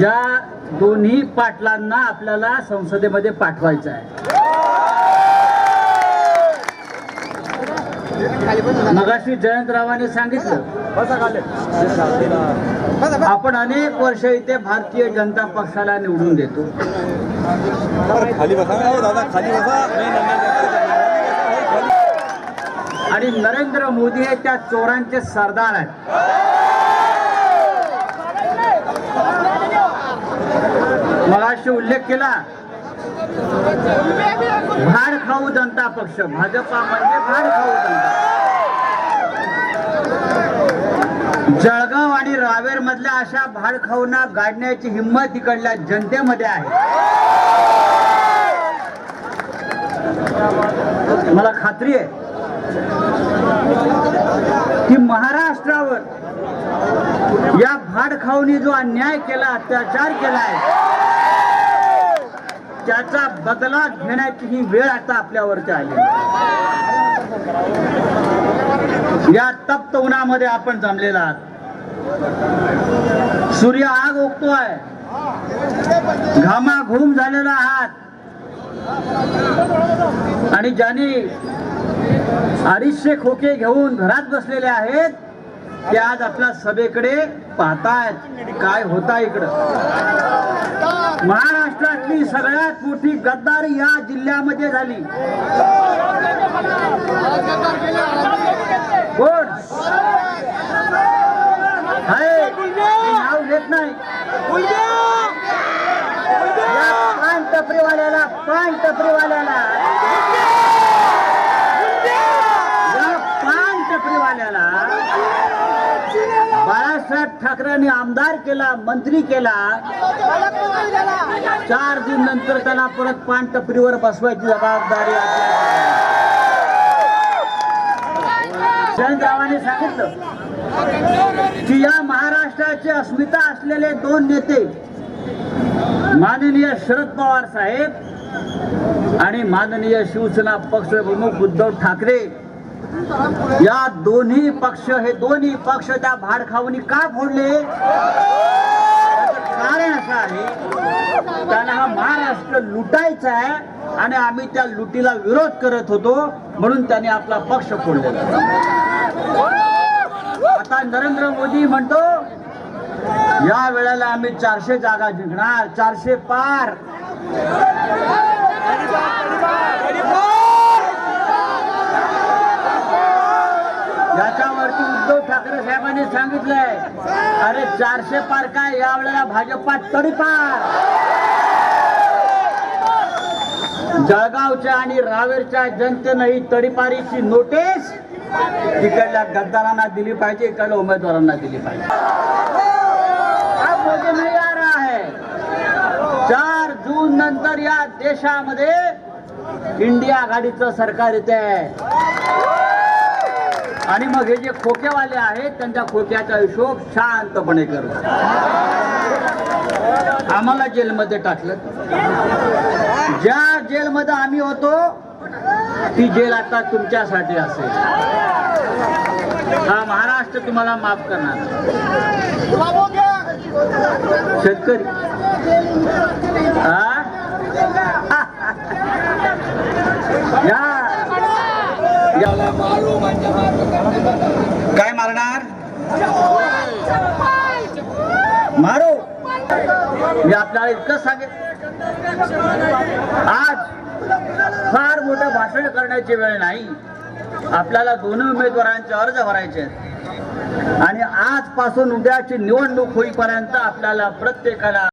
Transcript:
या दोन्ही पाटलांना आपल्याला संसदेमध्ये पाठवायचं आहे. मगाशी जयंतरावांनी सांगितलं. आपण अनेक वर्ष इथे भारतीय जनता पक्षाला निवडून देतो. आणि नरेंद्र मोदी हे त्या चोरांचे सरदार आहेत. मगाशी उल्लेख केला. भाड खाऊ जनता पक्ष. भाजपा म्हणजे भाड खाऊ जनता जळगाव आणि रावेर मधल्या अशा भाड खाऊना गाडण्याची हिंमत इकडल्या जनतेमध्ये आहे. मला खात्री आहे. की महाराष्ट्रावर या भाड खाऊनी जो अन्याय केला अत्याचार केला आहे त्याचा बदला घेण्याची ही वेळ आता आपल्यावरती आली या तप्त उन्हामध्ये आपण जमलेला आहात. सूर्य आग ओकतोय. घामाघूम झालेला आहात. आणि ज्याने अडीचशे खोके घेऊन घरात बसलेले आहेत ते आज आपल्या सभेकडे पाहतायत. काय होता इकडं? महाराष्ट्रातली सगळ्यात मोठी गद्दारी या जिल्ह्यामध्ये झाली. कोण? आहे नाव घेत नाही. पान टपरीवाल्याला पान टपरीवाल्याला या पान टपरीवाल्याला बाळासाहेब ठाकरेंनी आमदार केला मंत्री केला. चार दिन नंतर त्याला परत पान टपरीवर बसवायची जबाबदारी जयंतरावांनी सांगितलं की या महाराष्ट्राचे अस्मिता असलेले दोन नेते माननीय शरद पवार साहेब आणि माननीय शिवसेना पक्ष प्रमुख उद्धव ठाकरे या दोन्ही पक्ष हे दोन्ही पक्ष त्या भाडखावणी का फोडले? कारण असं आहे त्यांना हा महाराष्ट्र लुटायचा आहे आणि आम्ही त्या लुटीला विरोध करत होतो म्हणून त्याने आपला पक्ष फोडलेला आता नरेंद्र मोदी म्हणतो या वेळेला आम्ही चारशे जागा जिंकणार चारशे पार याच्यावरती उद्धव ठाकरे साहेबांनी सांगितलंय अरे चारशे पार काय या वेळेला भाजपा तडीपार. जळगावच्या आणि रावेरच्या जनतेनं ही तडीपारीची नोटीस तिकडल्या गद्दारांना दिली पाहिजे इकडल्या उमेदवारांना दिली पाहिजे. नाही आ रहा है चार जून नंतर या देशामध्ये इंडिया आघाडीचं सरकार येते आणि मग हे जे खोकेवाले आहेत त्यांच्या खोक्याचा हिशोब शांतपणे करतो आम्हाला जेलमध्ये टाकलं. ज्या जेलमध्ये आम्ही होतो ती जेल आता तुमच्यासाठी असेल. हा महाराष्ट्र तुम्हाला माफ करणार. शेतकरी. हा? या या. काय मारणार मारो. मी आपल्याला इतकं सांगेन. आज फार मोठं भाषण करण्याची वेळ नाही. आपल्याला दोन्ही उमेदवारांचे अर्ज भरायचे आहेत. आणि आजपासून उद्याची निवडणूक होईपर्यंत आपल्याला प्रत्येकाला